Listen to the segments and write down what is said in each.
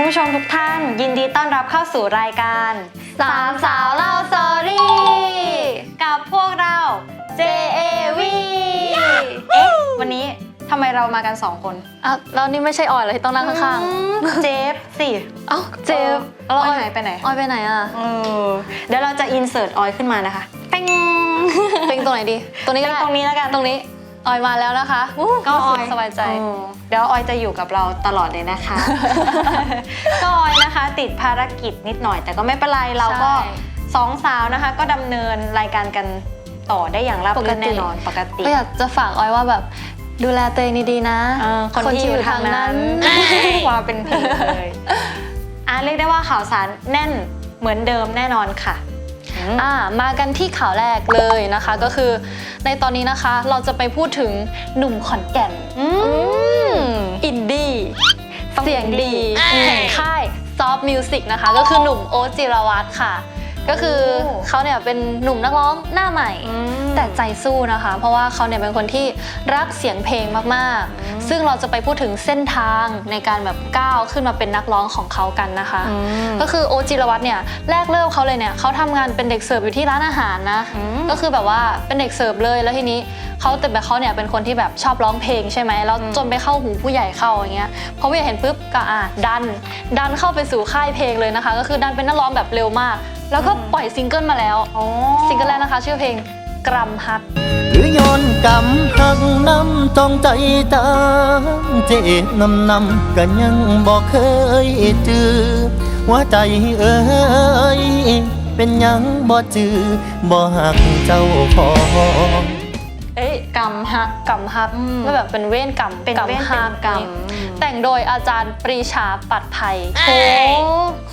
คุณผู้ชมทุกท่าน ยินดีต้อนรับเข้าสู่รายการสามสาวเล่าสตอรี่กับพวกเรา JAV เอ๊ะวันนี้ทำไมเรามากันสองคนอะแล้วนี่ไม่ใช่ออยเหรอที่ต้องนั่งข้างอืมเจฟสิๆเอ้าเจฟออยหายไปไหนออยไปไหนอะเออเดี๋ยวเราจะอินเสิร์ตออยขึ้นมานะคะเป้งเป็นตรงไหนดีตรงนี้เป็ก็นได้ตรงนี้แล้วกันตรงนี้ ออยมาแล้วนะคะอู้ก็ออยสบายใจเออเดี๋ยวออยจะอยู่กับเราตลอดเลยนะคะ ก็ออยนะคะ ติดภารกิจนิดหน่อย แต่ก็ไม่เป็นไรเราก็ใช่สองสาวนะคะ ก็ดำเนินรายการกันต่อได้อย่างราบรื่นแน่นอนปกติก็อยากจะฝากออยว่าแบบดูแลตัวเองดีๆนะเออคนที่อยู่ทางนั้นว่าเป็นเพลงเลยอะเรียกได้ว่าข่าวสารแน่นเหมือนเดิมแน่นอนค่ะ อืมอ่ามากันที่ข่าวแรกเลยนะคะ ก็คือในตอนนี้นะคะเราจะไปพูดถึงหนุ่มขอนแก่นอืมอินดี้ต้องเสียงอินดี้ดีอ่าแห่งค่ายซอฟต์มิวสิกนะคะ ก็คือหนุ่มโอ๊ตจิรวัตรค่ะ ก็คือโอ้เขาเนี่ยเป็นหนุ่มนักร้องหน้าใหม่อืมแต่ใจสู้นะคะ เพราะว่าเขาเนี่ยเป็นคนที่รักเสียงเพลงมากอืมๆซึ่งเราจะไปพูดถึงเส้นทางในการแบบก้าวขึ้นมาเป็นนักร้องของเขากันนะคะอืมก็คือโอตจิรวัตรเนี่ยแรกเริ่มเขาเลยเนี่ยเขาทำงานเป็นเด็กเสิร์ฟอยู่ที่ร้านอาหารนะอืมก็คือแบบว่าเป็นเด็กเสิร์ฟเลยแล้วทีนี้เขาแต่แบบเขาเนี่ยเป็นคนที่แบบชอบร้องเพลงใช่ไหมแล้วอืมจนไปเข้าหูผู้ใหญ่เข้าอย่างเงี้ยพอผู้ใหญ่เห็นปุ๊บก็อะดัน ดันเข้าไปสู่ค่ายเพลงเลยนะคะ ก็คือดันเป็นนักร้องแบบเร็วมาก แล้วก็ปล่อยซิงเกิลมาแล้วโอ้ซิงเกิลแรกนะคะ ชื่อเพลงกรัมฮัก หรือย้อนกำหักน้ำจองใจตามเจ็บนำนำก็ยังบอกเคยจือหัวใจเอ้ยเป็นหยังบ่จือบ่หักเจ้าของเอ้ยกรรมฮักกรัมฮักอืมก็แบบเป็นเว้นกรรมเป็นกรรมเว้นฮัเป็นกรรมแต่งโดยอาจารย์ปรีชาปัดภัยโอ้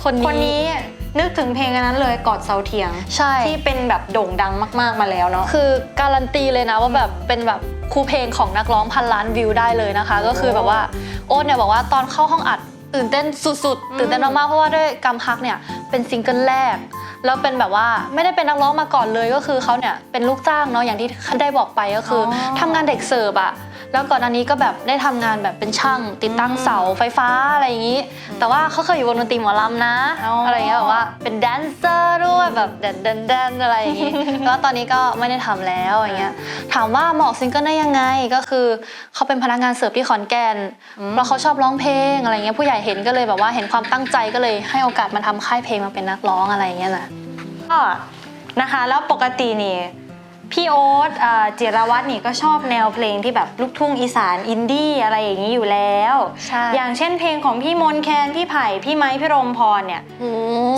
คนนี้ค นนี้นึกถึงเพลงอันนั้นเลยกอดเสาเทียง ใช่ ที่เป็นแบบโด่งดังมาก ๆมาแล้วเนาะ คือการันตีเลยนะว่าแบบเป็นแบบครูเพลงของนักร้องพันล้านวิวได้เลยนะคะ ก็คือแบบว่าโอ๊ตเนี่ยบอกว่าตอนเข้าห้องอัดตื่นเต้นสุดอืมๆตื่นเต้นมากๆเพราะว่าด้วยกำฮักเนี่ยเป็นซิงเกิลแรกแล้วเป็นแบบว่าไม่ได้เป็นนักร้องมาก่อนเลยก็คือเขาเนี่ยเป็นลูกจ้างเนาะอย่างที่ได้บอกไปก็คือออทำงานเด็กเสิร์ฟอะ แล้วก่อนอันนี้ก็แบบได้ทำงานแบบเป็นช่าง ติดตั้งเสาไฟฟ้าอะไรอย่างนี้ แต่ว่าเขาเคยอยู่วงดนตรีหมอลำนะอ๋อออะไรอย่างเงี้ยแบบว่าเป็นแดนเซอร์ด้วยแบบแดนแดนแดนอะไรอย่างงี้แล้วตอนนี้ก็ไม่ได้ทำแล้วอย่างเงี้ยถามว่าเหมาะซิงเกิลได้ยังไงก็คือเขาเป็นพนักงานเสิร์ฟที่ขอนแก่นอืมเพราะเขาชอบร้องเพลงอะไรเงี้ยผู้ใหญ่เห็นก็เลยแบบว่าเห็นความตั้งใจก็เลยให้โอกาสมาทำค่ายเพลงมาเป็นนักร้องอะไรอย่างเงี้ยนะก็นะคะแล้วปกตินี่ พี่โอ๊ตเอ่อจิรวัตรนี่ก็ชอบแนวเพลงที่แบบลูกทุ่งอีสานอินดี้อะไรอย่างนี้อยู่แล้ว ใช่ อย่างเช่นเพลงของพี่มนต์แคนพี่ไผ่พี่ไม้พี่รมพรเนี่ย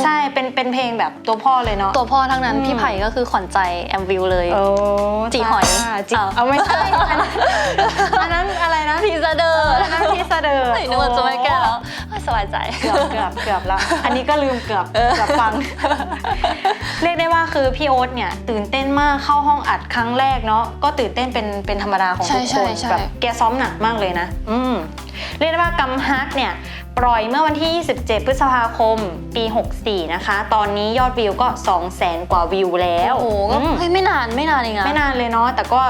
ใช่เป็นเป็นเพลงแบบตัวพ่อเลยเนาะ ตัวพ่อทั้งนั้น อืม พี่ไผ่ก็คือขวัญใจแอมวิวเลย โอ้จีหอยจ้าจีอ้าวเอาไม่ใช่อันนั้นอันนั้นอะไรนะพีซาเดอร์อันนั้นพี่เสดอนึกว่าจะไม่แก้แล้วสบายใจ เกือบเกือบเกือบแล้ว อันนี้ก็ลืมเกือบเกือบฟัง เรียกได้ว่าคือพี่โอ๊ตเนี่ยตื่นเต้นมากเข้าห้องอัดครั้งแรกเนาะก็ตื่นเต้นเป็นเป็นธรรมดาของใช่ทุกใช่คนใช่แบบแกซ้อมหนักมากเลยนะ อืมเรียกได้ว่ากำฮักเนี่ยปล่อยเมื่อวันที่ 27 พฤษภาคม ปี 64 นะคะ ตอนนี้ยอดวิวก็ 200,000 กว่าวิวแล้ว โอ้โหก็อืมเฮ้ยไม่นานไม่นานเองอะไม่นานเลยเนาะแต่ก็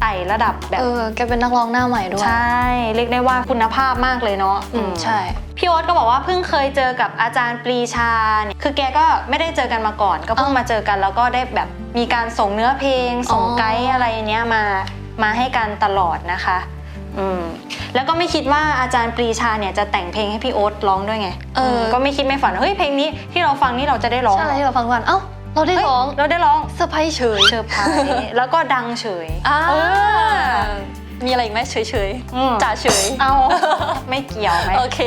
ไต่ระดับแบบ เออแกเป็นนักร้องหน้าใหม่ด้วย ใช่ เรียกได้ว่าคุณภาพมากเลยเนาะอืมใช่ พี่โอ๊ตก็บอกว่าเพิ่งเคยเจอกับอาจารย์ปรีชาเนี่ยคือแกก็ไม่ได้เจอกันมาก่อน ก็เพิ่งอ๋อมาเจอกันแล้วก็ได้แบบมีการส่งเนื้อเพลง ส่งอ๋อไกด์อะไรเนี้ยมามาให้กันตลอดนะคะอืมแล้วก็ไม่คิดว่าอาจารย์ปรีชาเนี่ยจะแต่งเพลงให้พี่โอ๊ตร้องด้วยไงเออมก็ไม่คิดไม่ฝันเฮ้ยเพลงนี้ที่เราฟังนี่เราจะได้ร้องใช่ที่เราฟังกันเอ้า เราได้เฮ้ยร้องเราได้ร้องเซอร์ไพรส์เฉยเชอร์ไพรส์แล้วก็ดังเฉยอ่าเออมีอะไรอีกไหมเฉยเฉยๆอืมจ่าเฉยเอาไม่เกี่ยวไหมโอเค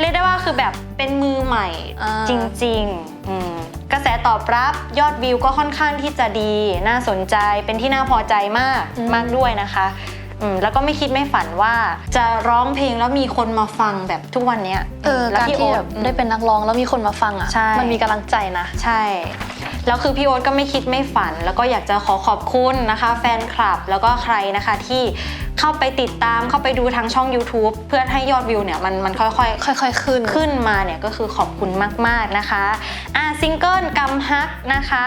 เรียกได้ว่าคือแบบเป็นมือใหม่อ่าจริงๆอืมกระแสตอบรับยอดวิวก็ค่อนข้างที่จะดี น่าสนใจเป็นที่น่าพอใจมากมากด้วยนะคะอืมแล้วก็ไม่คิดไม่ฝันว่าจะร้องเพลงแล้วมีคนมาฟังแบบทุกวันเนี้ยเออแล้วการพี่ที่โอ๊แบตบได้เป็นนักร้องแล้วมีคนมาฟังอะใช่มันมีกำลังใจนะ ใช่ แล้วคือพี่โอ๊ตก็ไม่คิดไม่ฝัน แล้วก็อยากจะขอขอบคุณนะคะ แฟนคลับแล้วก็ใครนะคะที่เข้าไปติดตามเข้าไปดูทางช่อง YouTube เพื่อให้ยอดวิวเนี่ยมันมันค่อยๆค่อย ๆ ขึ้นขึ้นมาเนี่ยก็คือขอบคุณมาก ๆนะคะอะซิงเกิลกำฮักนะคะ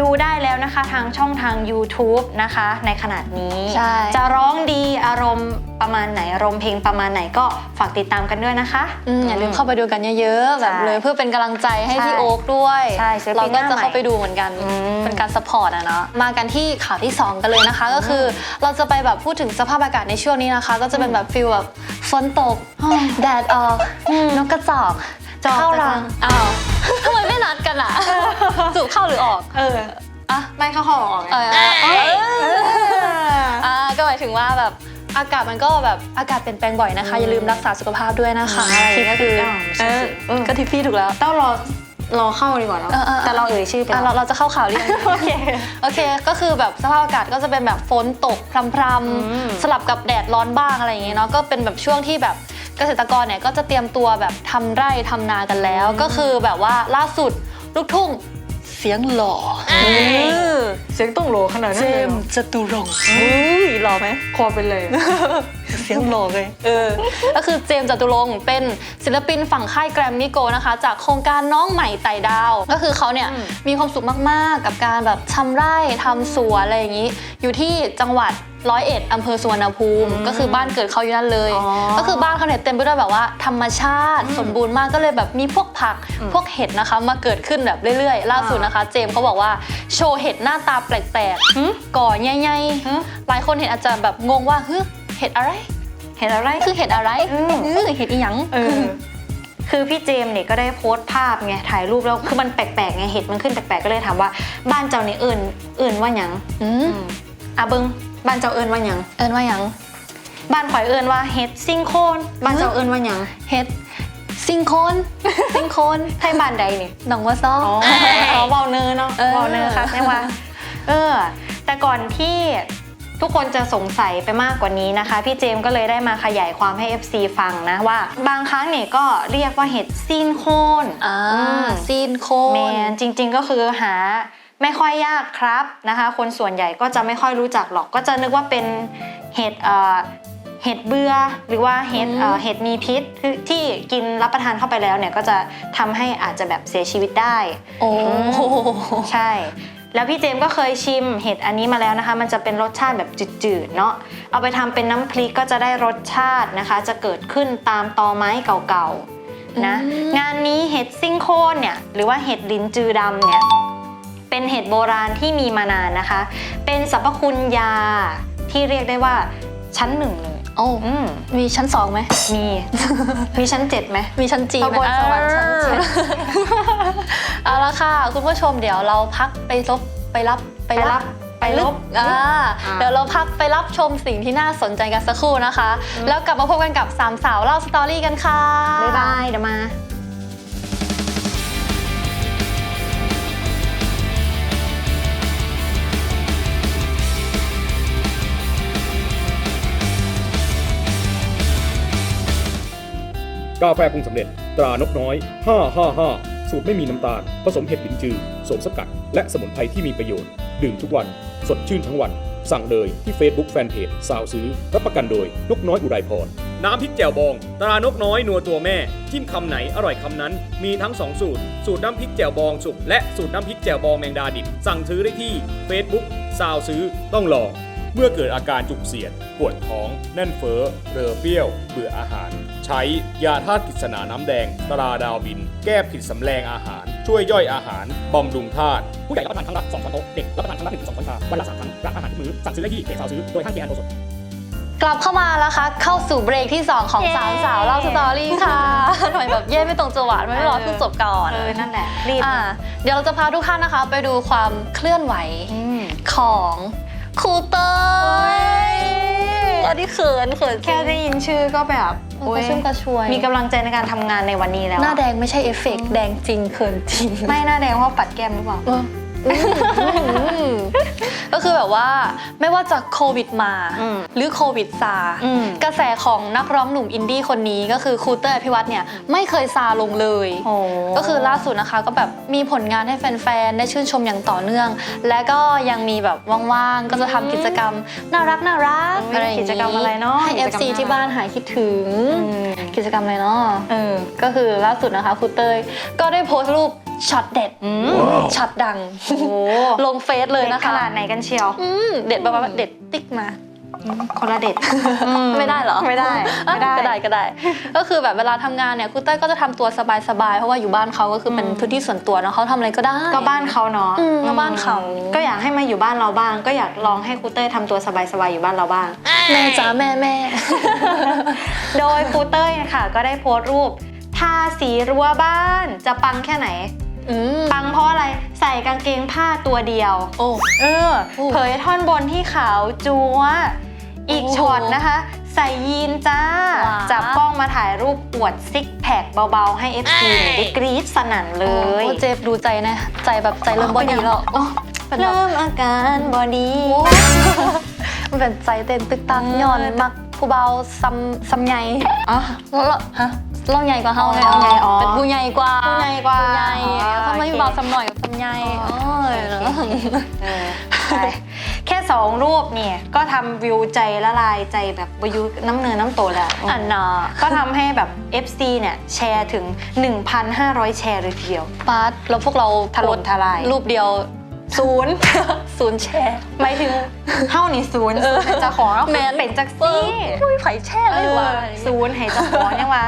ดูได้แล้วนะคะทางช่องทาง YouTube นะคะ ในขนาดนี้ ใช่ จะร้องดีอารมณ์ประมาณไหนอารมณ์เพลงประมาณไหนก็ฝากติดตามกันด้วยนะคะ อืมอย่าลืมเข้าไปดูกันเยอะๆ แบบใช่เลยเพื่อเป็นกำลังใจให้ใช่พี่โอ๊คด้วยใช่ศิลปินเราก็หน้าจะใหม่เข้าไปดูเหมือนกันอืมเป็นการสปอร์ตอะเนาะมากันที่ข่าวที่ 2 กันเลยนะคะ ก็คือเราจะไปแบบพูดถึงสภาพอากาศในช่วงนี้นะคะ ก็จะเป็นแบบฟิลแบบฝนตกแดดออกนกกระจอก จอกเข้ารังจะอ้าวทำไมไม่นัดกันอะสูบเข้าหรือออก เอออะไม่เข้าหออกไงเออเออ อ่าก็หมายถึงว่าแบบอากาศมันก็แบบอากาศเปลี่ยนแปลงบ่อยนะคะ อย่าลืมรักษาสุขภาพด้วยนะคะทิที่ปคือเออเออก็ทิปพี่ถูกแล้ว ต้องรอรอเข้าดีกว่าเนาะเออเออเออ แต่เราเอ่ยชื่อไปอะแล้วเราเราจะเข้าข่าวเรียงโอเค โอเค ก็คือแบบสภาพอากาศก็จะเป็นแบบฝนตกพรำอืมๆสลับกับแดดร้อนบ้างอะไรอย่างเงี้ยเนาะ ก็เป็นแบบช่วงที่แบบ เกษตรกรเนี่ยก็จะเตรียมตัวแบบทำไร่ทำนากันแล้ว ก็คือแบบว่าล่าสุดลูกทุ่งเสียงหล่ออเสียงต้องโหลขนาดนั้นเจเลยมส์จตุรงค์อุ้ยหล่อไหมคอเป็นเลย เสียงหล่อเลย เออ ก็คือเจมส์จตุรงค์เป็นศิลปินฝั่งค่ายแกรมมี่โกนะคะ จากโครงการน้องใหม่ไต่ดาว ก็คือเขาเนี่ยอืม มีความสุขมาก ๆ กับการแบบทำไร่ทำสวนอะไรอย่างนี้ อยู่ที่จังหวัด ร้อยเอ็ดอำเภอสุวรรณภูมิ ก็คือบ้านเกิดเขาอยู่นั่นเลย อ๋อก็คือบ้านเขาเนี่ยเต็มไปด้วยแบบว่าธรรมชาติ สมบูรณ์มากก็เลยแบบมีพวกผักพวกเห็ดนะคะ มาเกิดขึ้นแบบเรื่อยๆ ล่าสุดนะคะ เจมส์เขาบอกว่าโชว์เห็ดหน้าตาแปลกหึ ๆก่อใหญ่หึๆหลายคนเห็นอาจจะแบบงงว่าเฮ้ยเห็ดอะไรเห็นอะไร คือเห็ดอะไรอืม เออเห็ดอีหยัง เออคือพี่เจมส์เนี่ยก็ได้โพสต์ภาพไงถ่ายรูปแล้วคือมันแปลกๆไงเห็ดมันขึ้นแปลกๆก็เลยถามว่าบ้านเจ้าเนี่ยเอิญเอิญว่าหยังอืมอืมอะเบิง บ้านเจ้าเอิญว่าหยังเอินว่าหยังบ้านข่อยเอิญว่าเห็ดซิงโคนบ้านเจ้าเอิญว่าหยังเห็ดซิงโคนซิงโคนไทยบ้านใดนี่หนองวัวซ้ออ๋ออ๋อเบาเนอร์เนาะเออเบาเนอร์ค่ะใช่ว่าเออ แต่ก่อนที่ทุกคนจะสงสัยไปมากกว่านี้นะคะ พี่เจมส์ก็เลยได้มาขยายความให้ FC ฟังนะว่า บางครั้งเนี่ยก็เรียกว่าเห็ดซีนโคนอ่าอืมซีนโคแมนนจริง ๆ ก็คือหา ไม่ค่อยยากครับนะคะ คนส่วนใหญ่ก็จะไม่ค่อยรู้จักหรอกก็จะนึกว่าเป็นเห็ดเอ่อเห็ดเบื่อหรือว่าเห็ดเอ่อเห็ดมีพิษคือที่กินรับประทานเข้าไปแล้วเนี่ยก็จะทำให้อาจจะแบบเสียชีวิตได้ โอ้โหใช่ แล้วพี่เจมส์ก็เคยชิมเห็ดอันนี้มาแล้วนะคะ มันจะเป็นรสชาติแบบจืดๆเนาะเอาไปทำเป็นน้ำพริกก็จะได้รสชาตินะคะ จะเกิดขึ้นตามตอไม้เก่าๆนะอืมงานนี้เห็ดซิงโคนเนี่ยหรือว่าเห็ดลิ้นจือดำเนี่ย เป็นเห็ดโบราณที่มีมานานนะคะ เป็นสรรพคุณยาที่เรียกได้ว่าชั้นหนึ่งเลย โอ้อืมมีชั้นสองไหม มี มีชั้นเจ็ดไหม มีชั้นจีพระบนสวรรค์ชั้นเจ็ดเอาละค่ะ คุณผู้ชมเดี๋ยวเราพักไปลบไปรับไปไปรัรับบไปลบอ่าอ่าเดี๋ยวเราพักไปรับชมสิ่งที่น่าสนใจกันสักครู่นะคะ แล้วกลับมาพบกันกับสามสาวเล่าสตอรี่กันค่ะ บ๊ายบาย เดี๋ยวมา กาแฟปรุงสำเร็จ ตรานกน้อย 555 สูตรไม่มีน้ำตาล ผสมเห็ดลิ้นจือสมสกัด และสมุนไพรที่มีประโยชน์ ดื่มทุกวัน สดชื่นทั้งวัน สั่งเลยที่ Facebook Fanpage สาวซื้อ รับประกันโดย นกน้อยอุไรพร น้ำพริกแจ่วบอง ตรานกน้อยนัวตัวแม่ จิ้มคำไหนอร่อยคำนั้น มีทั้ง 2 สูตร สูตรน้ำพริกแจ่วบองสุก และสูตรน้ำพริกแจ่วบองแมงดาดิบ สั่งซื้อได้ที่ Facebook สาวซื้อ ต้องลอง เมื่อเกิดอาการจุกเสียด ปวดท้อง แน่นเฟ้อเรอเปรี้ยว เบื่ออาหาร ใช้ยาธาตุกฤษณาน้ำแดง ตราดาวบิน แก้ผิดสำแรงอาหาร ช่วยย่อยอาหาร บำรุงธาตุ ผู้ใหญ่รับประทานครั้งละ2ช้อนโต๊ะ เด็กรับประทานครั้งละ1-2ช้อนชา วันละ3ครั้งรับอาหารทุกมื้อ สั่งซื้อได้ที่เพจสาวซื้อ โดยห้างเจแอนโทสดกลับเข้ามาแล้วคะเข้าสู่เบรกที่ 2 ของเย้สามสาวเล่าสตอรี่ค่ะทำไมแบบเย่ไม่ตรงจังหวะไม่รอเพิ่งจบก่อนเออนั่นแหละรีบอ่าเดี๋ยวเราจะพาทุกท่านนะคะ ไปดูความเคลื่อนไหวอืมของ ครูเตยอันนี้เขินเขินแค่ได้ยินชื่อก็แบบโอ้ยกระชุ่มกระชวย มีกำลังใจในการทำงานในวันนี้แล้วหน้าอะแดงไม่ใช่เอฟเฟกต์แดงจริงเขินจริง ไม่หน้าแดงเพราะปัดแก้มหรือเปล่า เออ ก็คือแบบว่าไม่ว่าจะโควิดมาอืมหรือโควิดซาอืมกระแสของนักร้องหนุ่มอินดี้คนนี้ก็คือครูเตอร์อภิวัตเนี่ยไม่เคยซาลงเลยโอ้ก็คือล่าสุดนะคะก็แบบมีผลงานให้แฟนๆ ได้ชื่นชมอย่างต่อเนื่อง และก็ยังมีแบบว่างๆ ก็จะทำกิจกรรมน่ารักน่ารักเอ้ยอะไรอย่างกิจกรรมอะไรเนอะให้กิจกรรม FC ที่บ้านหายคิดถึงอืมกิจกรรมอะไรเนาะเออก็คือล่าสุดนะคะครูเตยก็ได้โพสต์รูป ช็อตเด็ดอืมช็อตดังโอ้โหลงเฟซเลยนะคะขนาดไหนกันเชียวอืมเด็ดแบบว่าเด็ดติ๊กมาคนละเด็ดอืไม่ได้เหรอไม่ได้ไม่ได้ก็ได้ก็ได้ ก็คือแบบเวลาทำงานเนี่ยครูเต้ยก็จะทำตัวสบายๆเพราะว่าอยู่บ้านเขาก็คือเป็นอืมพื้นที่ส่วนตัวเนาะเขาทำอะไรก็ได้ ก็บ้านเขาเนาะอืมก็บ้านเขาก็อยากให้มาอยู่บ้านเราบ้าง ก็อยากลองให้ครูเต้ยทำตัวสบายๆอยู่บ้านเราบ้างแม่จ๋าแม่แม่โดยครูเต้ยค่ะก็ได้โพสต์รูป ทาสีรั้วบ้านจะปังแค่ไหน อืม ปังเพราะอะไรใส่กางเกงผ้าตัวเดียว โอ้ เออ โอ้เผยท่อนบนที่ขาวจัวอีกโอ้ช็อตนะคะ ใส่ยีนจ้า ว้าวจับกล้องมาถ่ายรูปอวดซิกแพคเบาๆ ให้ FC ได้กรี๊ดสนั่นเลยโอ้เจ็บดูใจนะ ใจแบบใจเริ่มบอดีแล้วโอ้เป็นแบบเริ่มอาการบอดีมันเป็นใจเต้นตึกตักอืม ย้อนมักผู้เบาซ้ำซ้ำใหญ่อ๋อแล้วฮะ เราใหญ่กว่าเฮาไงอ๋อไงอ๋อเป็นผู้ใหญ่กว่าผู้ใหญ่กว่าผู้ใหญ่อ๋อทำไมโอเคผู้เบาซ้ำหน่อยกับซ้ำใหญ่อ๋อโอ้ยโอเคเออใช่แค่สองรูปเนี่ย ก็ทำวิวใจละลายใจแบบวายุน้ำเนินน้ำโตแล้วอันน่ะก็ทำให้แบบ FC เนี่ยแชร์ถึง 1,500 แชร์เลยทีเดียวปาร์ตแล้วพวกเราถล่มทลาย รูปเดียวศูนย์ศูนย์แชร์หมายถึงเท่านี่ศูนย์ศูนย์เป็นเจ้าของแล้วแมนเป็นจักเอซี่ออุ้ยไผ่แช่เลยว่ะเออศูนย์ให้เจ้าของเนี่ยว่า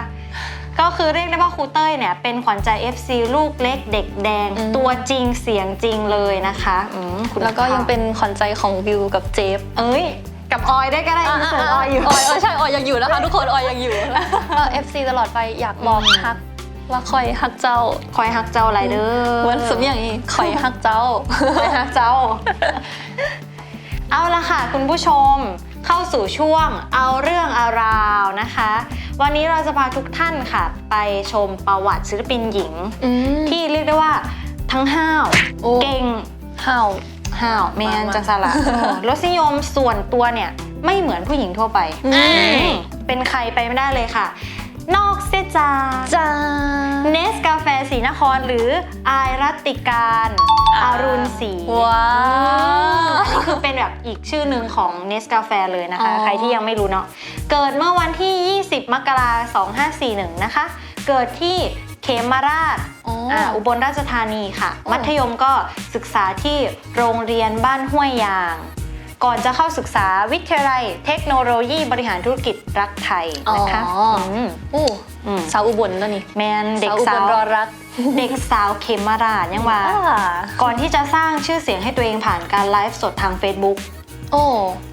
ก็คือเรียกได้ว่าครูเต้ยเนี่ยเป็นขวัญใจ FC ลูกเล็กเด็กแดง อืม ตัวจริงเสียงจริงเลยนะคะอืมคุณแล้วก็ยังค่ะเป็นขวัญใจของวิวกับเจฟเอ้ย กับออยได้ก็ได้มีเสิร์ฟออยอยู่ ออยเออใช่ออยยังอยู่นะคะ ทุกคนออยยังอยู่เอฟซีตลอดไปอยากบอกอืม ฮักว่าคอยฮักเจ้าคอยฮักเจ้าไรเด้อเหมือนสมอย่างนี้คอยฮักเจ้า คอยฮักเจ้า เอาละค่ะ คุณผู้ชมเข้าสู่ช่วงเอาเรื่องอาราวนะคะ วันนี้เราจะพาทุกท่านค่ะ ไปชมประวัติศิลปินหญิง ที่เรียกได้ว่าทั้งห้าวโอ้เก่งห่าวห้าวแมนมาจังสละเออรสนิยมส่วนตัวเนี่ย ไม่เหมือนผู้หญิงทั่วไปอืมอืมเป็นใครไปไม่ได้เลยค่ะ นอกเสียจากจ้าเนสกาแฟสีนครหรืออายรัตติการอ่าอารุณศรีว้าวอันนี้คือเป็นแบบอีกชื่อหนึ่งของเนสกาแฟเลยนะคะอ๋อใครที่ยังไม่รู้เนาะเกิดเมื่อวันที่ 20 มกราคม 2541 นะคะ เกิดที่เขมราชอ๋อออ่าอุบลราชธานีค่ะอ๋อมัธยมก็ศึกษาที่โรงเรียนบ้านห้วยยาง ก่อนจะเข้าศึกษาวิทยาลัยเทคโนโลยีบริหารธุรกิจรักไทยนะคะอ๋ออืมโอ้อืมสาวอุบลตัวนี้แมนเด็กอุบสาลวรอรักเด็กสาวเขมราชยังว่าอ่า ก่อนที่จะสร้างชื่อเสียงให้ตัวเองผ่านการไลฟ์สดทาง Facebook โอ้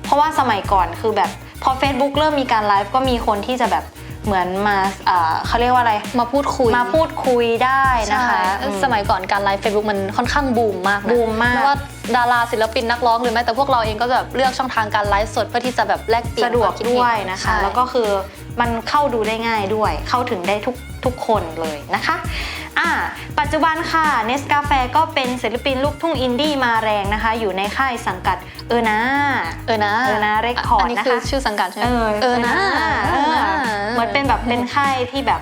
เพราะว่าสมัยก่อนคือแบบพอ Facebook เริ่มมีการไลฟ์ก็มีคนที่จะแบบ เหมือนมาเอ่อเขาเรียกว่าอะไร มาพูดคุย มาพูดคุยได้นะคะใช่อืม สมัยก่อนการไลฟ์เฟซบุ๊กมันค่อนข้างบูมมากนะบูมมากไม่ว่าดาราศิลปินนักร้องหรือแม้แต่พวกเราเองก็จะแบบเลือกช่องทางการไลฟ์สดเพื่อที่จะแบบแลกเปลี่ยนสะดวกคามคิเห็นด้วยนะคะ ใช่แล้วก็คือมันเข้าดูได้ง่ายด้วย เข้าถึงได้ทุก ทุกคนเลยนะคะอ่าปัจจุบันค่ะเนสกาแฟก็เป็นศิลปินลูกทุ่งอินดี้มาแรงนะคะ อยู่ในค่ายสังกัดเออนะเออนะเออนะ Record อันนี้คือนะคะชื่อสังกัดใช่ไหมเออเออนะเออนะเหมือนเป็นแบบเป็นค่ายที่แบบ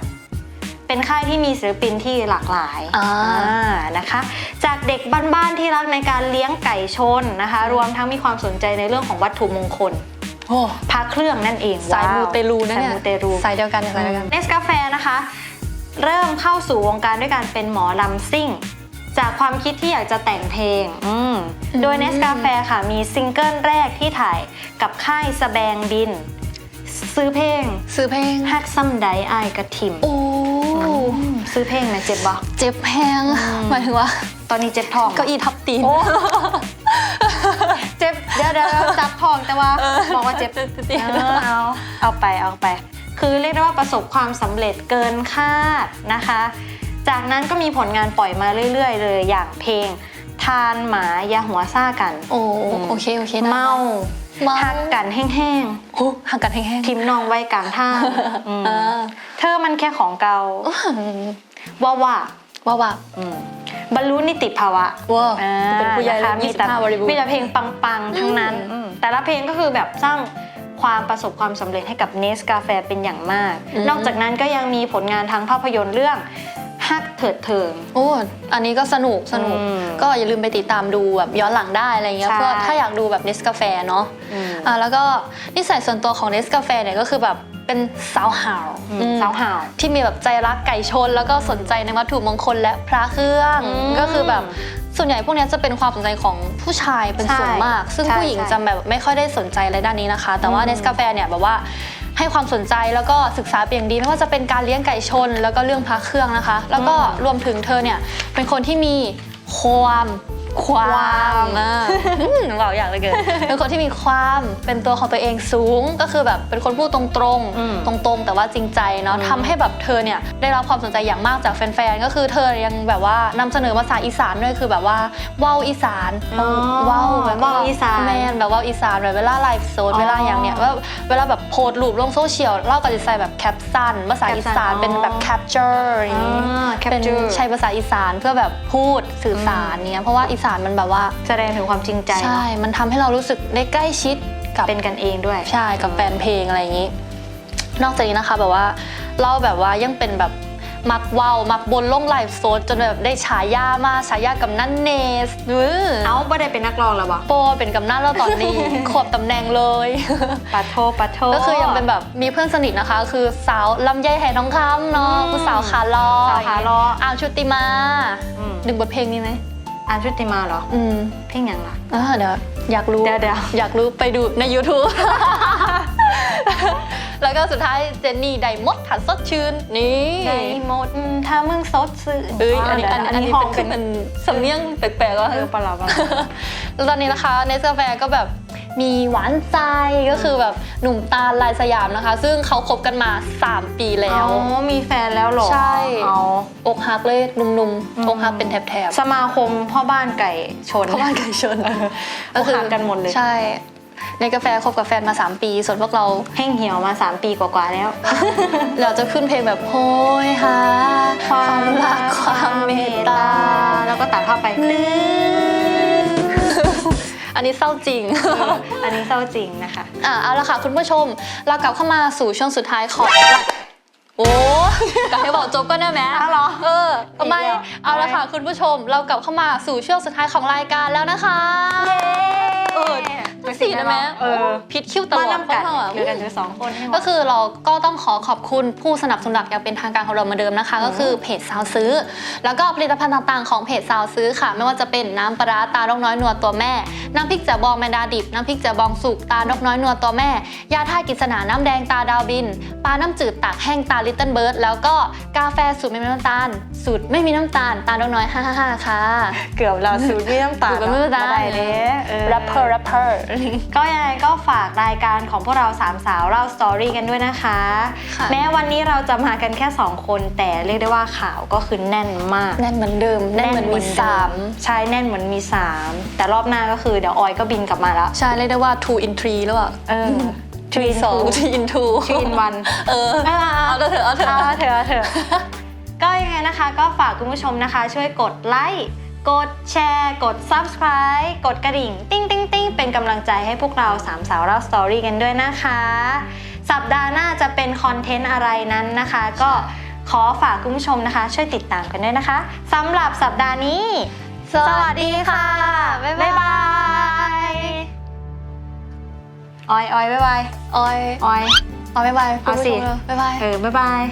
เป็นค่ายที่มีศิลปินที่หลากหลายอ่าอ่านะคะ จากเด็กบ้านๆที่รักในการเลี้ยงไก่ชนนะคะ รวมทั้งมีความสนใจในเรื่องของวัตถุมงคลโอ้พระเครื่องนั่นเองสายว้วมูเตลูนะเนี่ยสายมูเตลูสายเดียวกันเนี่ยสายเดียวกันเนสกาแฟนะคะ เริ่มเข้าสู่วงการด้วยการเป็นหมอลำซิ่ง จากความคิดที่อยากจะแต่งเพลงอืมอืมโดยเนสกาแฟค่ะมีซิงเกิลแรกที่ถ่ายกับค่ายสแบงดิน ซื้อเพลงซื้อเพลงฮักซัมไดไอายกระทิมโอ้ซื้อเพลงนะเจ็บบ่เจ็บแพงหมายถึงว่า ตอนนี้เจ็บทองเก้าอี้ทับตีนโอ้เจ็บเดี๋ยวเดี๋ยวจับทองแต่ว่าบอกว่าเจ็บเจ็บเจ็บเจ็บเออเอาเอาไปเอาไป คือเรียกได้ว่าประสบความสำเร็จเกินคาดนะคะ จากนั้นก็มีผลงานปล่อยมาเรื่อย ๆ เลยอย่างเพลง ทานหมายาหัวซ่ากัน โอ้โอเคโอเคได้เมาเมาหักกันแห้งโอ้ห่างกันแห้งๆทิมนองไว้กลางทางอืมๆอ่าเธอมันแค่ของเก่าว่าว่าว่าว่าอืมบรรลุนิติภาวะว้าวอ่าเป็นผู้ใหญ่นะแล้คะวมีแต่25บริบูรณ์มีแต่เพลงปังๆ ทั้งนั้นอืมอืมแต่ละเพลงก็คือแบบสร้าง ความประสบความสำเร็จให้กับเนสกาแฟเป็นอย่างมากอืมนอกจากนั้นก็ยังมีผลงานทางภาพยนตร์เรื่องฮักเถิดเทิง โอ้อันนี้ก็สนุกสนุก อืมก็อย่าลืมไปติดตามดูแบบย้อนหลังได้อะไรเงี้ย ใช่ เพื่อถ้าอยากดูแบบเนสกาแฟเนาะ อืมอ่าแล้วก็นิสัยส่วนตัวของเนสกาแฟเนี่ยก็คือแบบเป็นเป็นสาวหาวอืมอืมสาวหาว ที่มีแบบใจรักไก่ชน แล้วก็สนใจในวัตถุมงคลและพระเครื่อง อืมก็คือแบบ ส่วนใหญ่พวกเนี้ยจะเป็นความสนใจของผู้ชายเป็นใช่ส่วนมาก ซึ่งใช่ผู้หญิงใช่จะแบบไม่ค่อยได้สนใจอะไรด้านนี้นะคะ แต่ว่าอืม เนสกาแฟเนี่ยแบบว่าให้ความสนใจแล้วก็ศึกษาเป็นอย่างดีไม่ว่าจะเป็นการเลี้ยงไก่ชน แล้วก็เรื่องพระเครื่องนะคะ แล้วก็รวมถึงเธอเนี่ยเป็นคนที่มีความ ความอ่าเบาอย่างเลยเกินเป็นคนที่มีความเป็นตัวของตัวเองสูงก็คือแบบเป็นคนพูดตรงๆอืมตรงๆ แต่ว่าจริงใจเนาะอืมทำให้แบบเธอเนี่ยได้รับความสนใจอย่างมากจากแฟนๆก็คือเธอยังแบบว่านำเสนอภาษาอีสานด้วยคือแบบว่าเว้าวอีสานอ๋อเว้าวแบบเว้าอีสานแมนแบบเว้าวอีสานแบบเวลาไลฟ์โซนอ๋อเวลาอย่างเนี้ยว่าเวลาแบบโพสต์รูปลงโซเชียลเล่ากับจะใส่แบบแคปชั่นภาษาอีสาน caption เป็นแบบอ๋อ capture อย่างนี้อ่าเป็น capture ใช้ภาษาอีสานเพื่อแบบพูดสื่อสารเนี้ยเพราะว่าอีสานมันแบบว่าแสดงถึงความจริงใจใช่เนอะมันทำให้เรารู้สึกได้ใกล้ชิดกับ เป็นกันเองด้วย ใช่กับแฟนเพลงอะไรอย่างนี้ นอกจากนี้นะคะแบบว่าเราแบบว่ายังเป็นแบบมักเว้ามักบนลงไลฟ์โซดจนแบบได้ฉายามาฉายากับนั่นเนสอื้อเอ้าไม่ได้เป็นนักร้องแล้ววะโปเป็นกำนันแล้วตอนนี้ ขวบตำแหน่งเลยปัดโทปัดโท ก็คือยังเป็นแบบมีเพื่อนสนิทนะคะ คือสาวลำไยไหทองคำเนาะอืมผู้สาวขาลอสาวขาลออามชุติมาอืม หนึ่งบทเพลงนี้ไหม อ่านชุติมาเหรอ อืมเพลงอย่างล่ะ อ่าเดี๋ยวอยากรู้เดี๋ยวเดี๋ยว อยากรู้ไปดูใน YouTube แล้วก็สุดท้ายเจนนี่ไดมดถัดสดชื่นนี่ได้หมดถ้ามึงสดซื้อเอ้ยอันนี้อันนี้อันนี้ห้เป็นคือมันสำเนียงแปลกๆว่าเออปะเราปะ แล้วตอนนี้นะคะเนสกาแฟก็แบบ มีหวานใจก็คือแบบหนุ่มตาลลายสยามนะคะ ซึ่งเขาคบกันมา 3 ปีแล้แล้ววมีแฟนแล้วเหรอใช่ เอาอกหักเลยหนุ่มอืมๆอกหักเป็นแถบสมาคมพ่อบ้านไก่ชนๆเขาบ้านไก่ชนอกหักกันหมดเลย ใช่ ในกาแฟคบกับแฟนมา 3 ปี ส่วนพวกเรา แห้งเหี่ยวมา 3 ปีกว่าๆแล้ว เราจะขึ้นเพลงแบบโหยหาความรักความเมตตาแล้วก็ตัดเข้าไปลืมอั นนี้เศร้าจริง อันนี้เศร้าจริงนะคะ อะเอาละค่ะคุณผู้ชม เรากลับเข้ามาสู่ช่วงสุดท้ายของโอ้กลับให้บอกจบก็ได้ไหมอ้าวเหรอ เออทำไมอีกแล้วเอาละค่ะคุณผู้ชม เรากลับเข้ามาสู่ช่วงสุดท้ายของรายการแล้วนะคะ เออจังสี่ได้ไหมเออพิษคิ้วตลมาอดนำกันเพราะว่าเดี๋ยวกันอยู่สองคนให้หมด ก็คือเราก็ต้องขอขอบคุณผู้สนับสนุนหลักอย่างเป็นทางการของเราเหมือนเดิมนะคะ ก็คือเพจสาวซื้อ แล้วก็ผลิตภัณฑ์ต่างๆของเพจสาวซื้อค่ะ ไม่ว่าจะเป็นน้ำปลาร้าตาดอกน้อยนัวตัวแม่ น้ำพริกแจ่วบองแมนดาดิบ น้ำพริกแจ่วบองสุก ตาดอกน้อยนัวตัวแม่ ยาท่ากิษณาน้ำแดงตาดาวบิน ปลาน้ำจืดตากแห้งตาลิตเติ้ลเบิร์ด แล้วก็กาแฟสูตรไม่มีน้ำตาล สูตรไม่มีน้ำตาล ตาดอกน้อย555ค่ะ เกือบเราสูตรไม่น้ำตาลสูตรไม่มีน้ำตาลได้เด้อแรปเปอร์แรปเปอร์ก็ยังไงก็ฝากรายการของพวกเราสามสาวเล่าสตอรี่กันด้วยนะคะค่ะแม้วันนี้เราจะมากันแค่ 2 คน แต่เรียกได้ว่าข่าวก็คือแน่นมาก แน่นเหมือนเดิม แน่นเหมือนมีสามใช่แน่นเหมือนมี 3 แต่รอบหน้าก็คือเดี๋ยวออยก็บินกลับมาแล้ว ใช่เรียกได้ว่า two in three แล้วอะเออ three สอง three in two ทรีนวันเออเอาเถอะเอาเถอะเอาเถอะเอาเถอะก็ยังไงนะคะ ก็ฝากคุณผู้ชมนะคะ ช่วยกดไลค์กดแชร์ กด subscribe กดกระดิ่ง ติ้งติ้งติ้งเป็นกำลังใจให้พวกเราสามสาวเล่าสตอรี่กันด้วยนะคะ สัปดาห์หน้าจะเป็นคอนเทนต์อะไรนั้นนะคะ ก็ขอฝากคุณผู้ชมนะคะ ช่วยติดตามกันด้วยนะคะสำหรับสัปดาห์นี้ สวัสดีค่ะ บ๊ายบายบ๊ายบาย ออยออยบ๊ายบายออยออยออยบ๊ายบายเอาสิคุณผู้ชมเลยบ๊ายบาย เออบ๊ายบาย